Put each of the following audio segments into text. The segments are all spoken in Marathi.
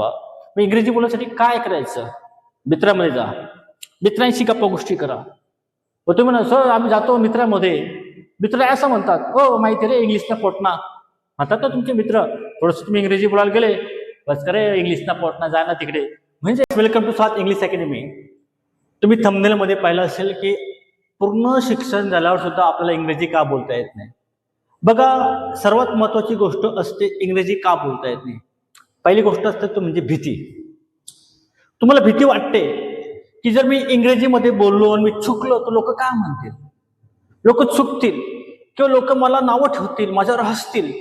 मग इंग्रजी बोलण्यासाठी काय करायचं? मित्रामध्ये जा. मित्रांशी गप्पा गोष्टी करा. व तुम्ही म्हणा सर आम्ही जातो मित्रामध्ये. मित्र असं म्हणतात हो माहिती रे इंग्लिशना पोटना. म्हणतात ना तुमचे मित्र थोडस तुम्ही इंग्रजी बोलायला गेले. बस करे इंग्लिशना पोटना जा ना तिकडे. म्हणजे वेलकम टू सात इंग्लिश अकॅडमी तुम्ही थमनेलमध्ये मध्ये पाहिलं असेल की पूर्ण शिक्षण झाल्यावर सुद्धा आपल्याला इंग्रजी का बोलता येत नाही? बघा सर्वात महत्वाची गोष्ट असते इंग्रजी का बोलता येत नाही? पहिली गोष्ट असते तो म्हणजे भीती. तुम्हाला भीती वाटते की जर मी इंग्रजीमध्ये बोललो आणि मी चुकलो तर लोक काय म्हणतील? लोक चुकतील किंवा लोक मला नावं ठेवतील माझ्यावर हसतील?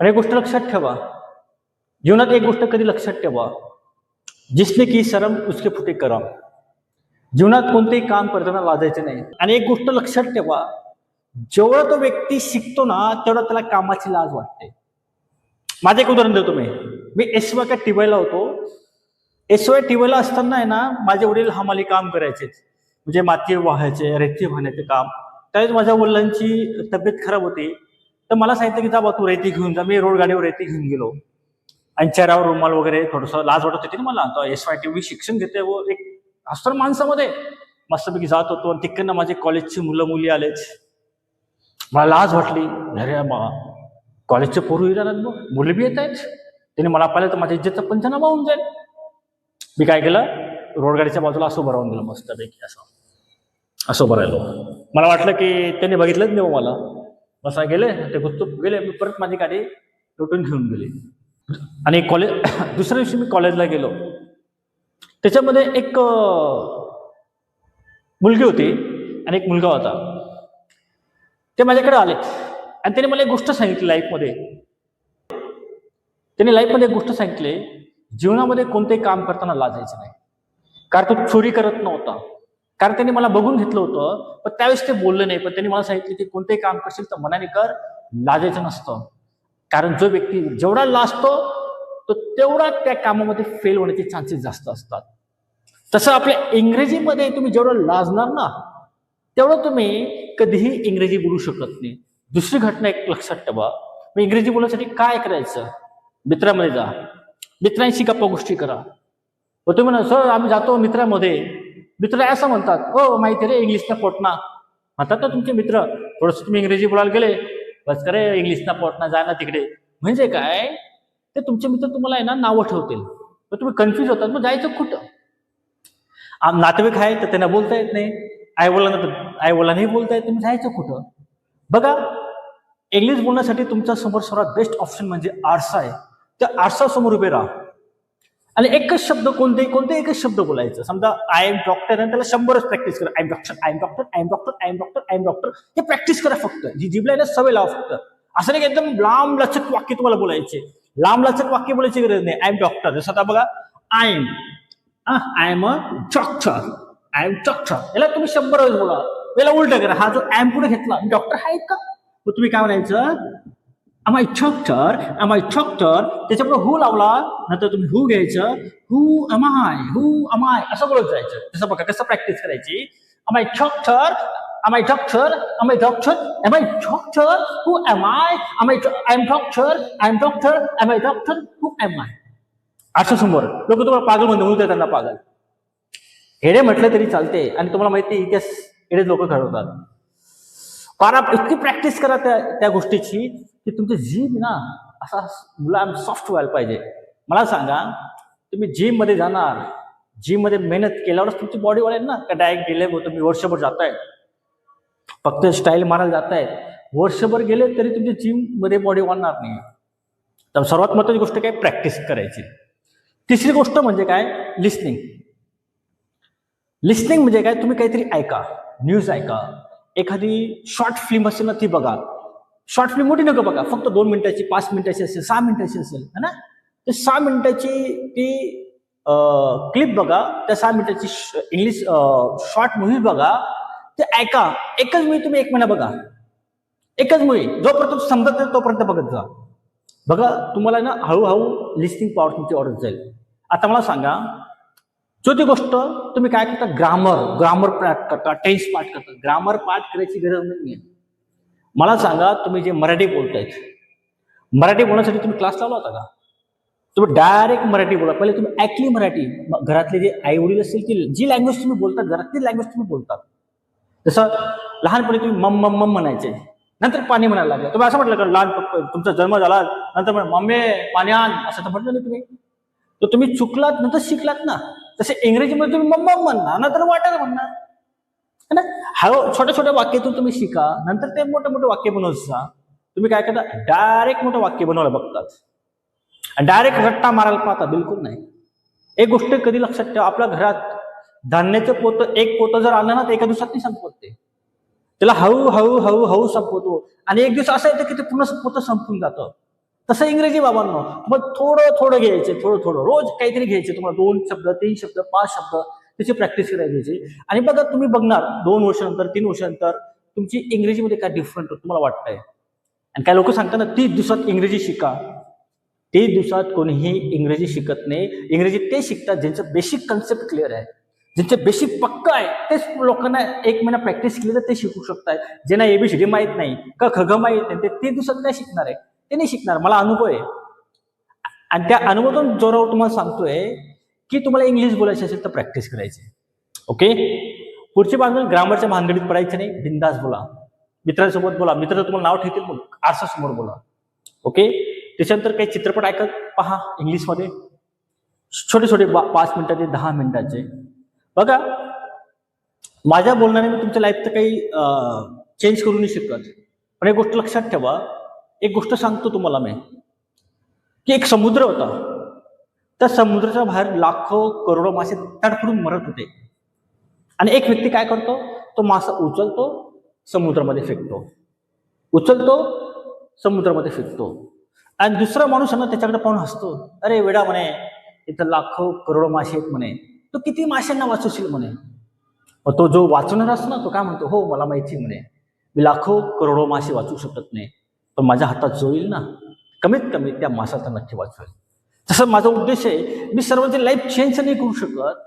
आणि एक गोष्ट लक्षात ठेवा. जीवनात एक गोष्ट कधी लक्षात ठेवा. जिसने की शरम उसके फुटे करम. जीवनात कोणतेही काम करताना लाजायचे नाही. आणि एक गोष्ट लक्षात ठेवा. जेवढा तो व्यक्ती शिकतो ना तेवढा त्याला कामाची लाज वाटते. माझं एक उदाहरण देतो मी. मी एस वाय का टीवायला होतो. एस वाय टिवायला असताना आहे ना माझे वडील हमाली काम करायचे. म्हणजे माती वाहायचे रेती वाहण्याचे काम. त्यावेळेस माझ्या वडिलांची तब्येत खराब होती. तर मला सांगितलं की जा बा तू रेती घेऊन जा. मी रोड गाडीवर रेती घेऊन गेलो. आणि चेहऱ्यावर रुमाल वगैरे थोडंसं लाज वाटत होती ना मला. एस वाय टी शिक्षण घेते व. एक असतं माणसामध्ये. मस्तपैकी जात होतो. आणि तिकडनं माझे कॉलेजची मुलं मुली आलेच मला लाज वाटली. अरे बाबा कॉलेजचे पोरं येणार मग. मुली बी येत आहेत. त्याने मला पाहिलं तर माझ्या इज्जतचा पंचनामा होऊन जाईल. मी काय केलं? रोडगाडीच्या बाजूला असं भरावून गेलो मस्तपैकी. असं. असं भरायलो मला वाटलं की त्यांनी बघितलंच नाही हो मला. बसा गेले ते गुपचूप गेले मी परत माझी गाडी लुटून घेऊन गेली. आणि कॉलेज दुसऱ्या दिवशी मी कॉलेजला गेलो. त्याच्यामध्ये एक मुलगी होती आणि एक मुलगा होता. ते माझ्याकडे आले आणि त्याने मला एक गोष्ट सांगितली लाईफमध्ये त्याने लाईफमध्ये एक गोष्ट सांगितली जीवनामध्ये कोणतेही काम करताना लाजायचं नाही. कारण तो चोरी करत नव्हता. कारण त्याने मला बघून घेतलं होतं पण त्यावेळेस ते बोललं नाही. पण त्यांनी मला सांगितलं की कोणतेही काम करशील तर मनाने कर लाजायचं नसतं. कारण जो व्यक्ती जेवढा लाजतो तो तेवढा त्या कामामध्ये फेल होण्याचे चान्सेस जास्त असतात. तसं आपल्या इंग्रजीमध्ये तुम्ही जेवढं लाजणार ना तेवढं तुम्ही कधीही इंग्रजी बोलू शकत नाही. दुसरी घटना एक लक्षात ठेवा. मग इंग्रजी बोलण्यासाठी काय करायचं? मित्रामध्ये जा. मित्रांशी गप्पा गोष्टी करा. व तुम्ही म्हणा सर आम्ही जातो मित्रामध्ये. मित्र असं म्हणतात हो माहिती रे इंग्लिशना पोटना. म्हणतात ना तुमचे मित्र थोडंसं तुम्ही इंग्रजी बोलायला गेले. बस करे इंग्लिशना पोटना जा ना तिकडे. म्हणजे काय? ते तुमचे मित्र तुम्हाला आहे ना नावं ठेवतील. मग तुम्ही कन्फ्युज होतात मग जायचं कुठं? आम नातेवाईक आहे तर त्यांना बोलता येत नाही. आई वडिलांना तर आई वडिलांनाही बोलता येत तुम्ही जायचं कुठं? बघा इंग्लिश बोलण्यासाठी तुमच्यासमोर सर्वात बेस्ट ऑप्शन म्हणजे आरसा आहे. त्या आरसासमोर उभे राहा. आणि एकच शब्द कोणते कोणते एकच शब्द बोलायचं. समजा आय एम डॉक्टर आणि त्याला शंभरच प्रॅक्टिस करा. I am doctor I am doctor I am doctor I am doctor I am doctor हे प्रॅक्टिस करा फक्त. जी जिबला आहे ना सवय लावा फक्त. असं नाही की एकदम लांब लचक वाक्य तुम्हाला बोलायचे. लांब लचक वाक्य बोलायची गरज नाही. आय एम डॉक्टर जसं आता बघा I am I am a doctor I am doctor याला तुम्ही शंभर वेळेस बोला. याला उलट करा. हा जो एम पुढे घेतला डॉक्टर आहे का मग तुम्ही काय म्हणायचं? आय डॉक्टर आय डॉक्टर त्याच्यापुढे हू लावला नंतर तुम्ही हू घ्यायचं. हू एम आय हू अमाय असं बोलत जायचं. तसं बघा कसं प्रॅक्टिस करायची? I doctor I doctor I doctor am I doctor who am I I I am doctor I am doctor I doctor who am I असं समोर. लोक तुम्हाला पागल म्हणते म्हणून त्यांना पागल. हेडे म्हटलं तरी चालते आणि तुम्हाला माहिती आहे, इतिहास हेडे लोक घडवतात. पारा इतकी प्रॅक्टिस करा त्या त्या गोष्टीची की तुमचं जिम ना असा मुलायम सॉफ्ट व्हायला पाहिजे. मला सांगा तुम्ही जिममध्ये जाणार जिममध्ये मेहनत केल्यावरच तुमची बॉडी वाढेल ना. का डायरेक्ट गेले मग तुम्ही वर्षभर जाताय फक्त स्टाईल मारायला जाताय वर्षभर गेले तरी तुमची जिममध्ये बॉडी वाढणार नाही. तर सर्वात महत्वाची गोष्ट काय? प्रॅक्टिस करायची. तिसरी गोष्ट म्हणजे काय? लिस्निंग लिस्निंग म्हणजे काय? तुम्ही काहीतरी ऐका. न्यूज ऐका. एखादी शॉर्ट फिल्म असेल ना ती बघा. शॉर्ट फिल्म मोठी नका बघा. फक्त दोन मिनिटाची पाच मिनिटाची असेल सहा मिनिटाची असेल है ना? ते सहा मिनिटाची ती क्लिप बघा. त्या सहा मिनिटाची इंग्लिश शॉर्ट मूव्ही बघा. ते ऐका. एकच मूवी तुम्ही एक महिना बघा. एकच मूवी जोपर्यंत समजत नाही तोपर्यंत बघत जा. बघा तुम्हाला ना हळूहळू लिस्टिंग पॉवर तुमची ऑर्डर जाईल. आता मला सांगा चौथी गोष्ट तुम्ही काय करता? ग्रामर ग्रामर पाठ करता टेन्स पाठ करता. ग्रामर पाठ करायची गरज नाही आहे मला सांगा तुम्ही जे मराठी बोलतायत मराठी बोलण्यासाठी तुम्ही क्लास लावला होता का? तुम्ही डायरेक्ट मराठी बोला. पहिले तुम्ही ऐकली मराठी घरातले जे आई वडील असतील की जी लँग्वेज तुम्ही बोलतात घरात ती लँग्वेज तुम्ही बोलतात. जसं लहानपणी तुम्ही मम मम मम म्हणायचे. नंतर पाणी म्हणायला लागले. तुम्ही असं म्हटलं का लहान तुमचा जन्म झाला नंतर मम्मे पाणी आण असं तर म्हटलं नाही तुम्ही. तर तुम्ही चुकलात नंतर शिकलात ना. तसे इंग्रजीमध्ये तुम्ही मम्मा मम म्हणणार नंतर वाटेल म्हणणार है ना? हळू छोट्या छोट्या वाक्यातून तुम्ही शिका नंतर ते मोठे मोठे वाक्य बनवत जा. तुम्ही काय करता? डायरेक्ट मोठं वाक्य बनवायला बघतात. डायरेक्ट रट्टा मारायला पाहता बिलकुल नाही. एक गोष्ट कधी लक्षात ठेवा आपल्या घरात धान्याचं पोतं एक पोतं जर आलं ना तर एका दिवसात नाही संपवत. ते त्याला हळू हळू हळू हळू संपवतो. आणि एक दिवस असं येतं की ते पूर्ण पोतं संपून जातं. तसं इंग्रजी बाबांनो मग थोडं थोडं घ्यायचे थोडं थोडं. रोज काहीतरी घ्यायचे तुम्हाला दोन शब्द तीन शब्द पाच शब्द त्याची प्रॅक्टिस करायला घ्यायची. आणि बघा तुम्ही बघणार दोन वर्षानंतर तीन वर्षानंतर तुमची इंग्रजीमध्ये काय डिफरंट तुम्हाला वाटतंय? आणि काय लोक सांगतात ना तीस दिवसात इंग्रजी शिका. तीस दिवसात कोणीही इंग्रजी शिकत नाही. इंग्रजी ते शिकतात ज्यांचं बेसिक कन्सेप्ट क्लिअर आहे. ज्यांचे बेसिक पक्क आहे तेच लोकांना एक महिना प्रॅक्टिस केली तर ते शिकू शकतात ज्यांना एबीसीडी माहीत नाही का खग माहीत नाही ते तीस दिवसात काय शिकणार आहे? ते नाही शिकणार. मला अनुभव आहे. आणि त्या अनुभवातून जोरावर तुम्हाला सांगतोय की तुम्हाला इंग्लिश बोलायची असेल तर प्रॅक्टिस करायची. ओके पुढची बाजू ग्रामरच्या भानगडीत पडायचं नाही. बिंदास बोला. मित्रांसोबत बोला. मित्र तुम्हाला नाव ठेवतील मग आरसासमोर बोला. ओके त्याच्यानंतर काही चित्रपट ऐकत पहा इंग्लिशमध्ये. छोटे छोटे बा- पाच मिनिटाचे दहा मिनिटाचे. बघा माझ्या बोलण्याने मी तुमच्या लाईफ तर काही चेंज करू नाही शकत. पण एक गोष्ट लक्षात ठेवा. एक गोष्ट सांगतो तुम्हाला मी की एक समुद्र होता. त्या समुद्राच्या बाहेर लाखो करोडो मासे तडफडून मरत होते. आणि एक व्यक्ती काय करतो? तो मासा उचलतो समुद्रामध्ये फेकतो. उचलतो समुद्रामध्ये फेकतो. आणि दुसरा माणूस आहे ना त्याच्याकडे पाहून हसतो. अरे वेडा म्हणे इथं लाखो करोडो मासे आहेत म्हणे. तो किती माशांना वाचवशील म्हणे? मग तो जो वाचवणार असतो ना तो काय म्हणतो? हो मला माहिती म्हणे. मी लाखो करोडो मासे वाचू शकत नाही. पण माझ्या हातात जो येईल ना कमीत कमी त्या मासाचा नक्की वाचवेल तसं माझा उद्देश आहे मी सर्वांची लाईफ चेंज नाही करू शकत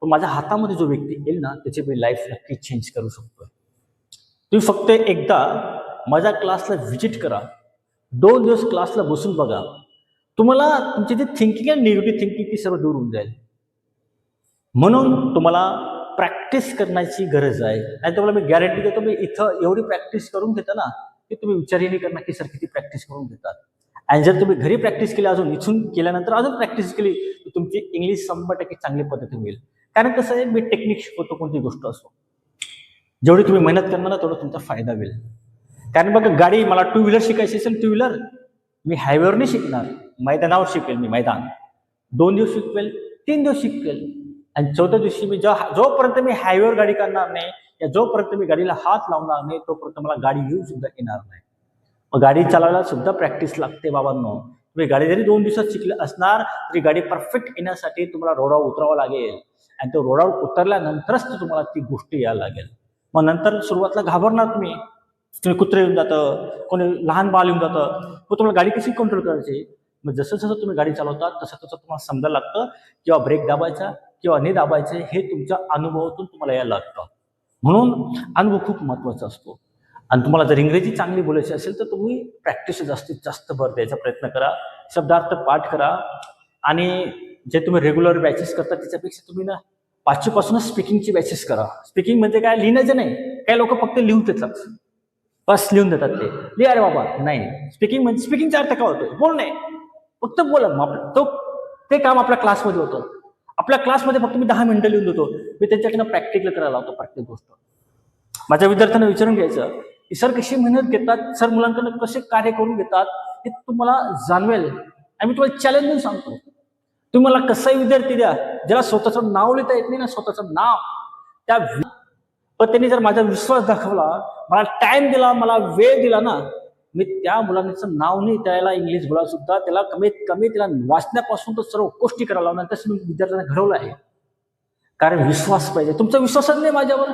पण माझ्या हातामध्ये जो व्यक्ती येईल ना त्याची मी लाईफ नक्की चेंज करू शकतो तुम्ही फक्त एकदा माझ्या क्लासला व्हिजिट करा. दोन दिवस क्लासला बसून बघा. तुम्हाला तुमची जी थिंकिंग आहे निगेटिव्ह थिंकिंग ती सर्व दूर होऊन जाईल. म्हणून तुम्हाला प्रॅक्टिस करण्याची गरज आहे. आणि तुम्हाला मी गॅरंटी देतो मी इथं एवढी प्रॅक्टिस करून घेता ना की तुम्ही विचारही नाही करणार की सर किती प्रॅक्टिस करून घेतात आणि जर तुम्ही घरी प्रॅक्टिस केली अजून इथून केल्यानंतर अजून प्रॅक्टिस केली तर तुमची इंग्लिश शंभर टक्के चांगली पद्धती होईल. कारण कसं आहे मी टेक्निक शिकवतो कोणती गोष्ट असो. जेवढी तुम्ही मेहनत करणार ना तेवढा तुमचा फायदा होईल. कारण बघा गाडी मला टू व्हीलर शिकायची असेल टू व्हीलर मी हायवेवर नाही शिकणार. मैदानावर शिकेल मी मैदान. दोन दिवस शिकवेल तीन दिवस शिकवेल. आणि चौथ्या दिवशी मी जेव्हा जोपर्यंत मी हायवेवर गाडी करणार नाही या जोपर्यंत मी गाडीला हात लावणार नाही तोपर्यंत मला गाडी येऊ सुद्धा येणार नाही. मग गाडी चालवायला सुद्धा प्रॅक्टिस लागते बाबांनो. तुम्ही गाडी जरी दोन दिवसात शिकले असणार तरी गाडी परफेक्ट येण्यासाठी तुम्हाला रोडावर उतरावं लागेल. आणि तो रोडावर उतरल्यानंतरच तुम्हाला ती गोष्ट यायला लागेल. मग नंतर सुरुवातीला घाबरणार तुम्ही. तुम्ही कुत्रे येऊन जातं कोणी लहान बाल येऊन जातं. मग तुम्हाला गाडी कशी कंट्रोल करायची? मग जसं जसं तुम्ही गाडी चालवता तसं तसं तुम्हाला समजायला लागतं किंवा ब्रेक दाबायचा किंवा नाही दाबायचे हे तुमच्या अनुभवातून तुम्हाला यायला लागतं. म्हणून अनुभव खूप महत्त्वाचा असतो. आणि तुम्हाला जर इंग्रजी चांगली बोलायची असेल तर तुम्ही प्रॅक्टिस जास्तीत जास्त भर द्यायचा प्रयत्न करा. शब्दार्थ पाठ करा. आणि जे तुम्ही रेग्युलर बॅचेस करता त्याच्यापेक्षा तुम्ही ना पाचवीपासूनच स्पीकिंगची बॅचेस करा. स्पीकिंग म्हणजे काय? लिहिण्याचं नाही. काही लोक फक्त लिहून देतात. बस लिहून देतात ते. लिहा अरे बाबा नाही स्पीकिंग म्हणजे स्पीकिंगचा अर्थ काय होतो बोलणे. फक्त बोला. मग आपलं- तो ते काम आपल्या क्लासमध्ये होतं. आपल्या क्लासमध्ये फक्त मी दहा मिनिटं लिहून देतो. मी त्यांच्याकडनं प्रॅक्टिकल करायला लावतो प्रत्येक गोष्ट. माझ्या विद्यार्थ्यांना विचारून घ्यायचं की सर कशी मेहनत घेतात? सर मुलांकडनं कसे कार्य करून घेतात? हे तुम्हाला जाणवेल. आणि मी तुम्हाला चॅलेंज देऊन सांगतो. तुम्ही मला कसाही विद्यार्थी द्या. ज्याला स्वतःचं नाव लिहिता येत नाही ना स्वतःचं नाव. त्या पण त्यांनी जर माझा विश्वास दाखवला मला टाइम दिला मला वेळ दिला ना मी त्या मुलांचं नाव नाही त्याला इंग्लिश बोला सुद्धा त्याला कमीत कमी त्याला वाचण्यापासून तर सर्व गोष्टी करायला लावणार तसं मी विद्यार्थ्यांना घडवलं आहे. कारण विश्वास पाहिजे. तुमचा विश्वासच नाही माझ्यावर.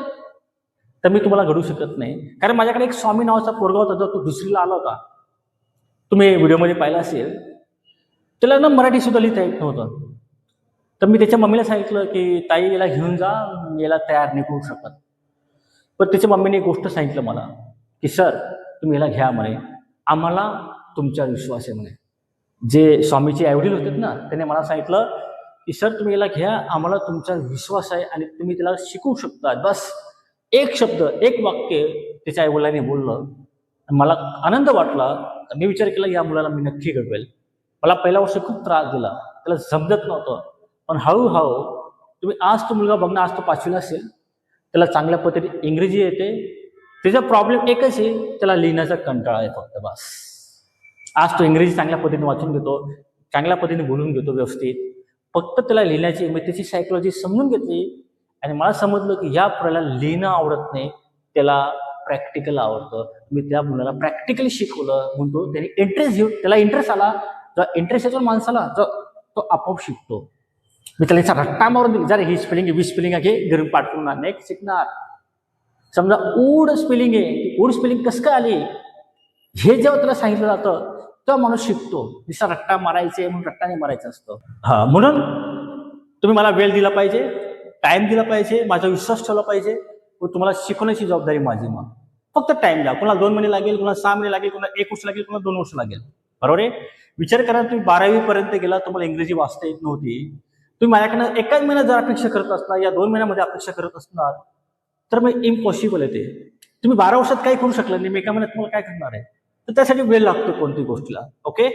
तर मी तुम्हाला घडू शकत नाही. कारण माझ्याकडे एक स्वामी नावाचा पोरगा होता जो तो दुसरीला आला होता. तुम्ही व्हिडिओमध्ये पाहिला असेल. त्याला ना मराठी सुद्धा लिहिता येत नव्हतं. तर मी त्याच्या मम्मीला सांगितलं की ताई याला घेऊन जा मी याला तयार नाही करू शकत. पण त्याच्या मम्मीने एक गोष्ट सांगितलं मला की सर तुम्ही याला घ्या म्हणे. आम्हाला तुमच्यावर विश्वास आहे म्हणे. जे स्वामीचे आईवडील होते ना त्याने मला सांगितलं की सर तुम्ही याला घ्या आम्हाला तुमचा विश्वास आहे आणि तुम्ही त्याला शिकवू शकता बस एक शब्द एक वाक्य त्याच्या आईवडिलांनी बोललं. मला आनंद वाटला. मी विचार केला या मुलाला मी नक्की घडवेल. मला पहिल्या वर्षी खूप त्रास दिला. त्याला समजत नव्हतं. पण हळूहळू तुम्ही आज तो मुलगा बघणं आज तो पाचवीला असेल. त्याला चांगल्या पद्धतीने इंग्रजी येते. त्याचा प्रॉब्लेम एकच आहे त्याला लिहिण्याचा कंटाळा आहे फक्त बस. आज तो इंग्रजी चांगल्या पद्धतीने वाचून घेतो चांगल्या पद्धतीने बोलून घेतो व्यवस्थित. फक्त त्याला लिहिण्याची मी त्याची सायकोलॉजी समजून घेतली आणि मला समजलं की या मुलाला लिहिणं आवडत नाही त्याला प्रॅक्टिकल आवडतं. मी त्या मुलाला प्रॅक्टिकली शिकवलं म्हणतो त्याने इंटरेस्ट घेऊन त्याला इंटरेस्ट आला. जो इंटरेस्ट येतो ना माणसाला तर तो आपोआप शिकतो. मी त्याला रट्टा मारून दिली जरा ही स्पेलिंग आहे वी स्पेलिंग आहे घरून पाठवून नेक्स्ट शिकणार. समजा ऊड स्पेलिंग आहे ऊड स्पेलिंग कसं काय आली? हे जेव्हा त्याला सांगितलं जातं तेव्हा माणूस शिकतो. दिसा रट्टा मारायचे म्हणून रट्टाने मारायचं असतं. हा म्हणून तुम्ही मला वेळ दिला पाहिजे टाइम दिला पाहिजे माझा विश्वास ठेवला पाहिजे व तुम्हाला शिकवण्याची जबाबदारी माझी मग फक्त टाइम द्या. कोणाला दोन महिने लागेल कोणाला सहा महिने लागेल कोणाला एक वर्ष लागेल कोणाला दोन वर्ष लागेल. बरोबर आहे? विचार करा तुम्ही बारावीपर्यंत गेला तुम्हाला इंग्रजी वाचता येत नव्हती. तुम्ही माझ्याकडनं एकाच महिन्यात जर अपेक्षा करत असणार या दोन महिन्यामध्ये अपेक्षा करत असणार तर मग इम्पॉसिबल आहे ते. तुम्ही बारा वर्षात काही करू शकला नाही मी एका महिन्यात तुम्हाला काय करणार आहे? तर त्यासाठी वेळ लागतो कोणत्याही गोष्टीला ओके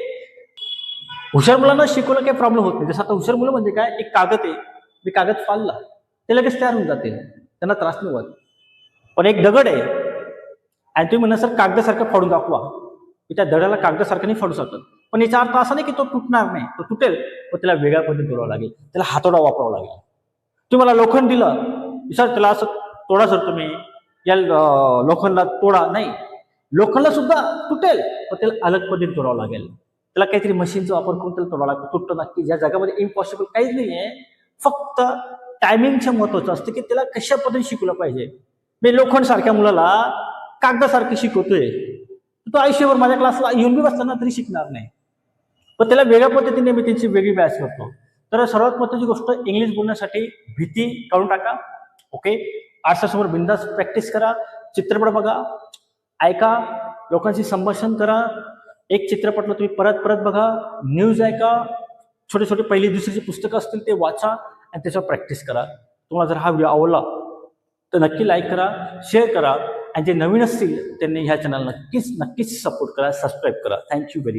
हुशार मुलांना शिकवलं काही प्रॉब्लेम होत नाही. जसं आता हुशार मुलं म्हणजे काय? एक कागद आहे. मी कागद फाडला. ते लगेच तयार होऊन जाते त्यांना त्रास नाही होत. पण एक दगड आहे. आणि तुम्ही म्हणा सर कागदासारखं फाडून दाखवा. मी त्या दगडाला कागदासारखं नाही फाडू शकत. पण याचा अर्थ असा नाही की तो तुटणार नाही. तो तुटेल. पण त्याला वेगळ्या पद्धतीने तोडावा लागेल. त्याला हातोडा वापरावा लागेल. तुम्ही मला लोखंड दिलं. सर त्याला असं तोडा सर तुम्ही. या लोखंडला तोडा नाही. लोखंडला सुद्धा तुटेल पण त्याला अलग पद्धतीने तोडावं लागेल. त्याला काहीतरी मशीनचा वापर करून त्याला तोडावं लागतं. तुटतं नक्की. ज्या जगामध्ये इम्पॉसिबल काहीच नाही आहे. फक्त टायमिंगचं महत्वाचं असतं की त्याला कशा पद्धतीने शिकवलं पाहिजे. मी लोखंड सारख्या मुलाला कागदासारखं शिकवतोय. तो आयुष्यभर माझ्या क्लासला येऊन बी बसताना तरी शिकणार नाही. पण त्याला वेगळ्या पद्धतीने मी त्यांची वेगळी बॅच करतो. तर सर्वात महत्वाची गोष्ट इंग्लिश बोलण्यासाठी भीती काढून टाका. ओके आरशासमोर बिंदास प्रॅक्टिस करा चित्रपट बघा ऐका लोकांशी संभाषण करा एक चित्रपटला तुम्ही परत परत बघा न्यूज ऐका छोटे छोटे पहिली दुसरीची पुस्तकं असतील ते वाचा आणि त्याच्यावर प्रॅक्टिस करा. तुम्हाला जर हा व्हिडिओ आवडला तर नक्की लाईक करा शेअर करा आणि जे नवीन असतील त्यांनी ह्या चॅनल नक्कीच नक्कीच सपोर्ट करा सबस्क्राईब करा. Thank you very